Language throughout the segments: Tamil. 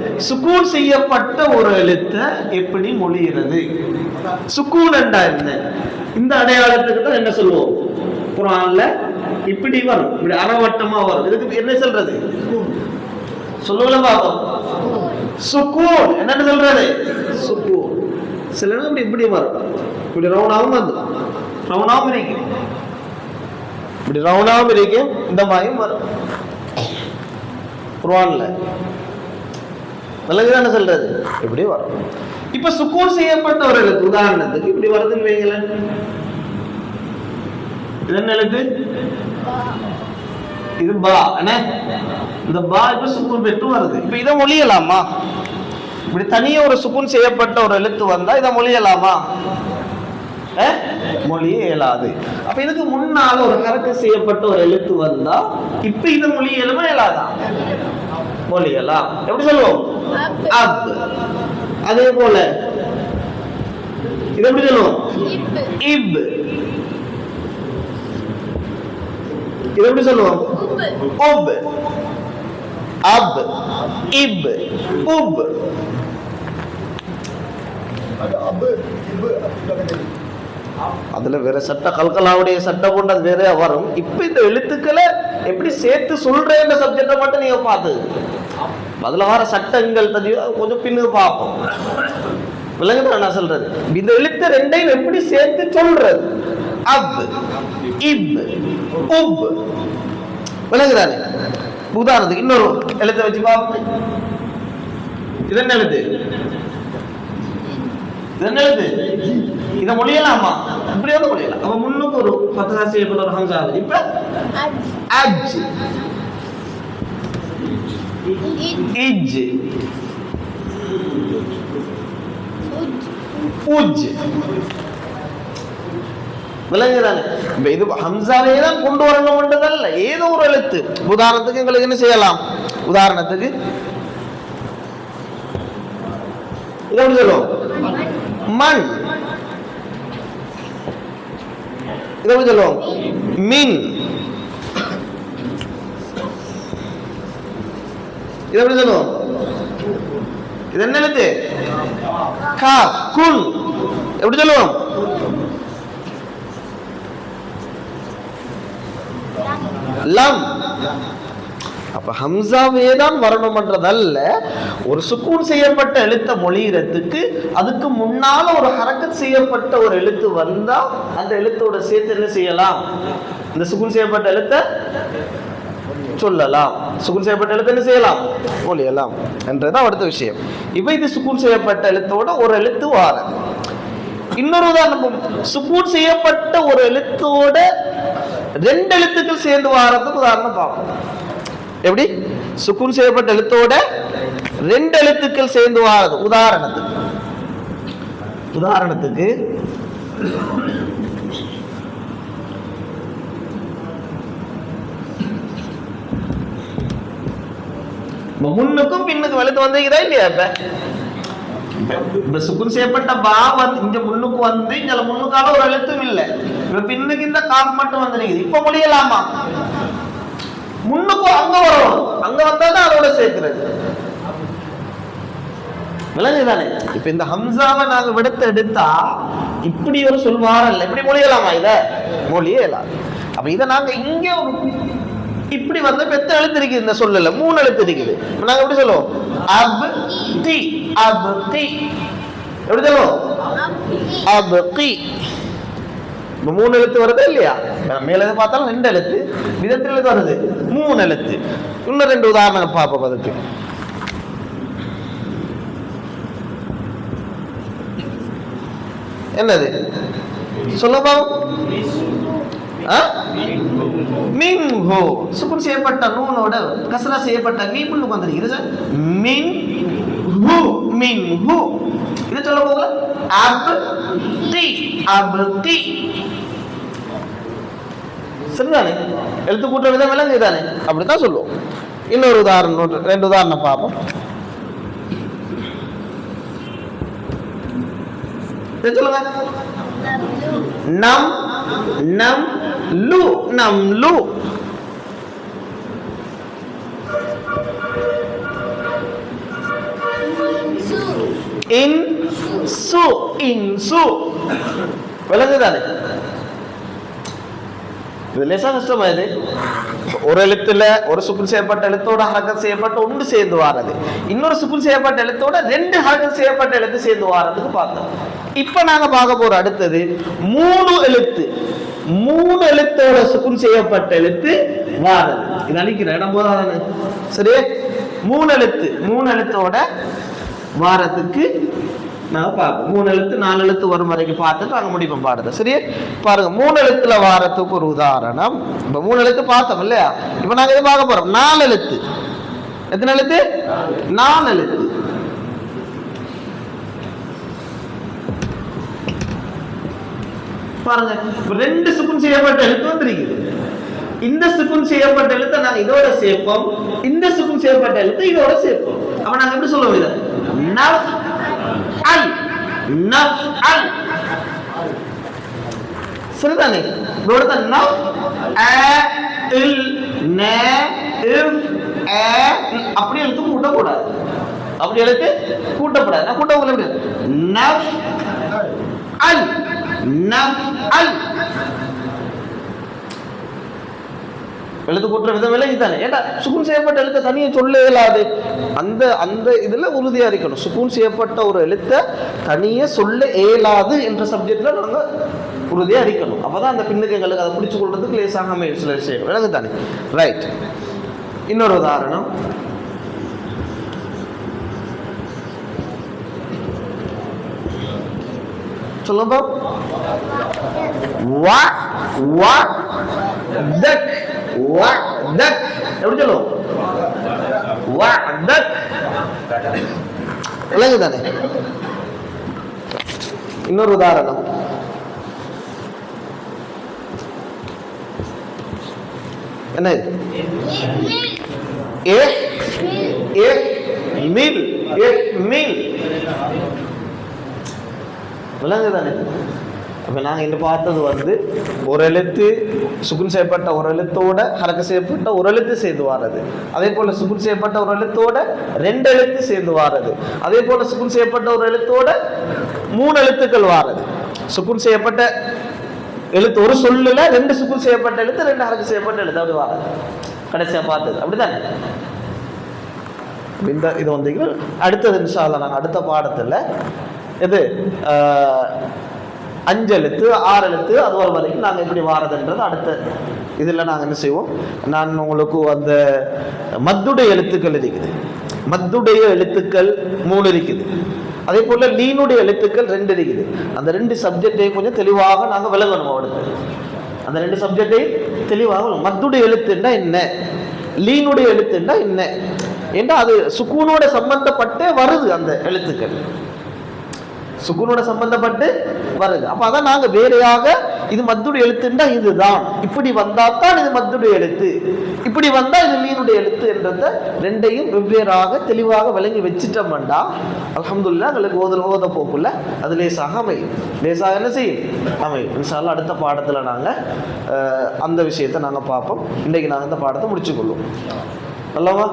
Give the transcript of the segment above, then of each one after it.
சுக்கூன் செய்யப்பட்ட ஒரு எழுத்தை எப்படி மொழிகிறது சுக்கூன் என்றா என்ன? இந்த அடையாளத்துக்கு தான் என்ன சொல்லுவோம்? குரான்ல இப்படி வரும். இப்படி அறவட்டமா வரும். இதுக்கு என்ன சொல்றது? சொல்லுங்கள பாப்போம் சுக்கூன் என்னன்னு சொல்றது? சுக்கூன் சில நேரம் இப்படி இப்படி வரும். இப்படி ரவுண்டாவும் வந்து. ரவுண்டாவும் இருக்கும் இப்படி ரவுண்டாவும் இருக்கும் இந்த மாதிரியும் வரும். நல்லது விலங்குதானே சொல்றது. இப்படி வரும். இப்ப சுக்கூன் செய்யப்பட்ட ஒரு எழுத்து உதாரணத்துக்கு இப்படி வருதுன்னு வைங்களேன். இது என்ன எழுத்து? இது பா. என்ன? இந்த பா இப்ப சுக்கூன் பெற்று வருது. இப்ப இதை மொழியலாமா? இப்படி தனியே ஒரு சுக்கூன் செய்யப்பட்ட ஒரு எழுத்து வந்தா இதை மொழியலாமா? மொழியே இயலாது. அப்ப இதுக்கு முன்னால ஒரு கரெக்ட் செய்யப்பட்ட ஒரு எழுத்து வந்தா இப்ப இதை மொழி இயலுமா இயலாதா? மொழியலாம் எப்படி சொல்லுவோம்? அப் அதே போல இது எப்படி சொல்லுவோம் இப் இது எப்படி சொல்லுவோம் உப் அப் இப் உப் அதுல வேற சட்ட கல்கலாவுடைய சட்டம் கொண்டு அது வேற வரும். இப்ப இந்த எழுத்துக்களை எப்படி சேர்த்து சொல்றேன்ற சப்ஜெக்டை மட்டும் நீங்க பார்த்து. அதுல வர சட்டங்கள் கொஞ்சம் பின்னுக்கு பார்ப்போம். விளங்குதா நான் சொல்றது. இந்த எழுத்து ரெண்டையும் எப்படி சேர்த்து சொல்றது? அப் இப் உப். விளங்குதானே உதாரணத்துக்கு இன்னொரு எழுத்தை வச்சு பார்ப்போம். இது என்ன எழுத்து? இது என்ன எழுத்து? இதை மொழியலாமா? இப்படி வந்து மொழியலாம். அப்ப முன்னுக்கு ஒரு பத்து செய்யப்பட்ட ஒரு ஹம்சா ஆகுது இப்ப? அஜ். இஜ். உஜ். விளங்குதானே இப்ப இது ஹம்சாவே தான் கொண்டு வரணும்ன்றதல்ல ஏதோ ஒரு எழுத்து. உதாரணத்துக்கு எங்களுக்கு என்ன செய்யலாம்? உதாரணத்துக்கு இது எப்படி சொல்லுவோம். மண். இது எப்படி சொல்லுவோம் மின் இது எப்படி சொல்லுவோம் இது என்ன எழுத்து கா குன் எப்படி சொல்லுவோம் லம் அப்ப ஹம்சாவே தான் வரணும்ன்றதல்ல. ஒரு சுக்கூன் செய்யப்பட்ட எழுத்த மொழியிறதுக்கு அதுக்கு முன்னால ஒரு ஹரக்கத் செய்யப்பட்ட ஒரு எழுத்து வந்தா அந்த எழுத்தோட சேர்த்து என்ன செய்யலாம்? இந்த சுக்கூன் செய்யப்பட்ட எழுத்தை சொல்லலாம். சுகுன் செய்யப்பட்ட எழுத்து என்ன செய்யலாம்? மொழியலாம். என்றதான் அடுத்த விஷயம். இப்ப இது சுக்கூன் செய்யப்பட்ட எழுத்தோட ஒரு எழுத்து வார. இன்னொரு உதாரணம் சுக்கூன் செய்யப்பட்ட ஒரு எழுத்தோட ரெண்டு எழுத்துக்கள் சேர்ந்து வாரத்துக்கு உதாரணம் பார்ப்போம். எப்படி? சுக்குன் செய்யப்பட்ட எழுத்தோட ரெண்டு எழுத்துக்கள் சேர்ந்து வாரது. உதாரணத்துக்கு. உதாரணத்துக்கு முன்னுக்கும் பின்னுக்கு எழுத்து வந்தீங்கதா இல்லையா இப்ப? இப்ப சுக்குன் செய்யப்பட்ட பா வந்து இங்க முன்னுக்கு வந்து இங்க முன்னுக்கால ஒரு எழுத்தும் இல்லை. இப்ப பின்னுக்கு இந்த காக் மட்டும் வந்துருக்குது. இப்ப முடியலாமா? முன்னுக்கு அங்க வரும் அங்க வந்தா தான் அதோட சேர்க்கிறது. விளங்குதானே? இப்ப இந்த ஹம்சாவை நாங்க விடுத்து எடுத்தா இப்படி ஒரு சொல்வாரல்ல. இப்படி மொழியலாமா இத? மொழியே இல்லாது அப்ப இதை நாங்க இங்க ஒரு இப்படி வந்து பெத்த எழுத்து இருக்குது இந்த சொல்லல. மூணு எழுத்து இருக்குது நாங்க எப்படி சொல்லுவோம்? அப் தி அப் தி. எப்படி சொல்லுவோம்? அப் தி. மூணு எழுத்து வருது இல்லையா? மேல எது பார்த்தாலும் ரெண்டு எழுத்து விதத்தில் எழுத்து வருது? மூணு எழுத்து. இன்னும் ரெண்டு உதாரணம் பார்ப்போம் அதுக்கு. என்னது? சொல்ல பாவம் சுக்குன் செய்யப்பட்ட நூனோட கசரா செய்யப்பட்ட மீன் முன்னுக்கு மின் ஹூ மின் இது சொல்ல போகல அப் தி அப் தி சரிதானே எழுத்து கூட்ட விதம் விலங்கு தானே அப்படித்தான் சொல்லுவோம் இன்னொரு உதாரணம் ஒன்று- ரெண்டு உதாரணம் பார்ப்போம் இது சொல்லுங்க நம் நம் லு நம் லு இன் சு இன்சு விளங்குதானே? இது லேசா கஷ்டமா இது ஒரு எழுத்துல ஒரு சுக்குன் செய்யப்பட்ட எழுத்தோட ஹரக்கத் செய்யப்பட்ட ஒன்று சேர்ந்து வாரது. இன்னொரு சுக்குன் செய்யப்பட்ட எழுத்தோட ரெண்டு ஹரக்கத் செய்யப்பட்ட எழுத்து சேர்ந்து வாரதுக்கு பார்த்தோம். இப்ப நாங்க பார்க்க போற அடுத்தது மூணு எழுத்து. மூணு எழுத்தோட சுக்குன் செய்யப்பட்ட எழுத்து வாரது. இது அழிக்கிற இடம் போதாதானே சரி மூணு எழுத்து. மூணு எழுத்தோட வாரத்துக்கு நான் பார்ப்போம் மூணு எழுத்து நாலு எழுத்து வரும் வரைக்கும் பார்த்துட்டு நாங்கள் முடிப்போம் பாடுறது. சரி பாருங்க மூணு எழுத்துல வாரத்துக்கு ஒரு உதாரணம். இப்போ மூணு எழுத்து பார்த்தோம் இல்லையா? இப்போ நாங்கள் இதை பார்க்க போறோம்? நாலு எழுத்து. எத்தனை எழுத்து? நாலு எழுத்து. பாருங்க ரெண்டு சுக்கும் செய்யப்பட்ட எழுத்து வந்திருக்குது. இந்த சுக்கும் செய்யப்பட்ட எழுத்தை நாங்க இதோட சேர்ப்போம். இந்த சுக்கும் செய்யப்பட்ட எழுத்தை இதோட சேர்ப்போம். அப்ப நாங்க எப்படி சொல்லுவோம் இதை நஃப் சரிதானே இதோட நஃப் அ இல் ந இஃப் அ அப்படி எழுத்து கூட்டக்கூடாது அப்படி எழுத்து கூட்டக்கூடாது நான் கூட்ட உங்களுக்கு நஃப் அல் நஃப் அல் எழுத்து கூட்டுற விதம் விலகி தானே ஏண்டா சுகுன் செய்யப்பட்ட எழுத்தை தனியாக சொல்ல இயலாது அந்த அந்த இதில் உறுதியாக இருக்கணும். சுகுன் செய்யப்பட்ட ஒரு எழுத்தை தனியே சொல்ல இயலாது என்ற சப்ஜெக்ட்ல நாங்க உறுதியாக இருக்கணும். அப்பதான் அந்த பின்னுக்கு எங்களுக்கு அதை பிடிச்சு கொள்றதுக்கு லேசாக அமையும் சில விஷயம் விலகு தானே ரைட் இன்னொரு உதாரணம். சொல்லுங்க. வா வா தக் வஅதக் எப்படி சொல்லுவோம் வா தக் தானே இன்னொரு உதாரணம் என்ன இது? ஏ ஏ மில் ஏ மில் விலங்கு தானே அப்போ நாங்கள் இன்று பார்த்தது வந்து ஒரு எழுத்து சுகுன் செய்யப்பட்ட ஒரு எழுத்தோட ஹலக்க செய்யப்பட்ட ஒரு எழுத்து சேர்ந்து வாரது. அதே போல் சுகுன் செய்யப்பட்ட ஒரு எழுத்தோட ரெண்டு எழுத்து சேர்ந்து வாரது. அதே போல் சுகுன் செய்யப்பட்ட ஒரு எழுத்தோட மூணு எழுத்துக்கள் வாரது. சுகுன் செய்யப்பட்ட எழுத்து ஒரு சொல்லுல ரெண்டு சுகுன் செய்யப்பட்ட எழுத்து ரெண்டு ஹலக்க செய்யப்பட்ட எழுத்து. அப்படி வாரது. கடைசியாக பார்த்தது. அப்படிதானே இந்த இது வந்து அடுத்தது இன்ஷா நாங்கள் அடுத்த பாடத்தில் இது அஞ்சு எழுத்து ஆறு எழுத்து அது வர வரைக்கும் நாங்கள் எப்படி வாரதுன்றது அடுத்த இதில் நாங்கள் என்ன செய்வோம்? நான் உங்களுக்கு அந்த மத்துடைய எழுத்துக்கள் இருக்குது. மத்துடைய எழுத்துக்கள் மூணு இருக்குது. அதே போல் லீனுடைய எழுத்துக்கள் ரெண்டு இருக்குது. அந்த ரெண்டு சப்ஜெக்டையும் கொஞ்சம் தெளிவாக நாங்கள் விளங்கணும் அவனுக்கு அந்த ரெண்டு சப்ஜெக்டையும் தெளிவாக மத்துடைய எழுத்துன்னா என்ன? லீனுடைய எழுத்துன்னா என்ன? ஏன்னா அது சுக்கூனோட சம்பந்தப்பட்டே வருது அந்த எழுத்துக்கள். சுகுனோட சம்பந்தப்பட்டு வருது. அப்போ அதான் நாங்கள் வேறையாக இது மத்துடைய எழுத்துண்டா இதுதான். இப்படி வந்தா தான் இது மத்துடைய எழுத்து. இப்படி வந்தா இது மீனுடைய எழுத்து என்றத ரெண்டையும் வெவ்வேறாக தெளிவாக விளங்கி வச்சுட்டோம்டா. அலமதுல்லா எங்களுக்கு ஓத ஓத போக்குள்ள அது லேசாக அமையும். லேசாக என்ன செய்யும்? அமையும். இன்ஷால்லாம் அடுத்த பாடத்தில் நாங்கள் அந்த விஷயத்தை நாங்கள் பார்ப்போம். இன்றைக்கி நாங்கள் இந்த பாடத்தை முடிச்சுக்கொள்வோம். அல்லவா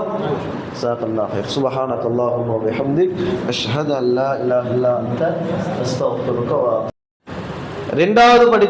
جزاك الله خير سبحانك اللهم وبحمدك أشهد أن لا إله إلا أنت أستغفرك وأتوب ரெண்டாவது படி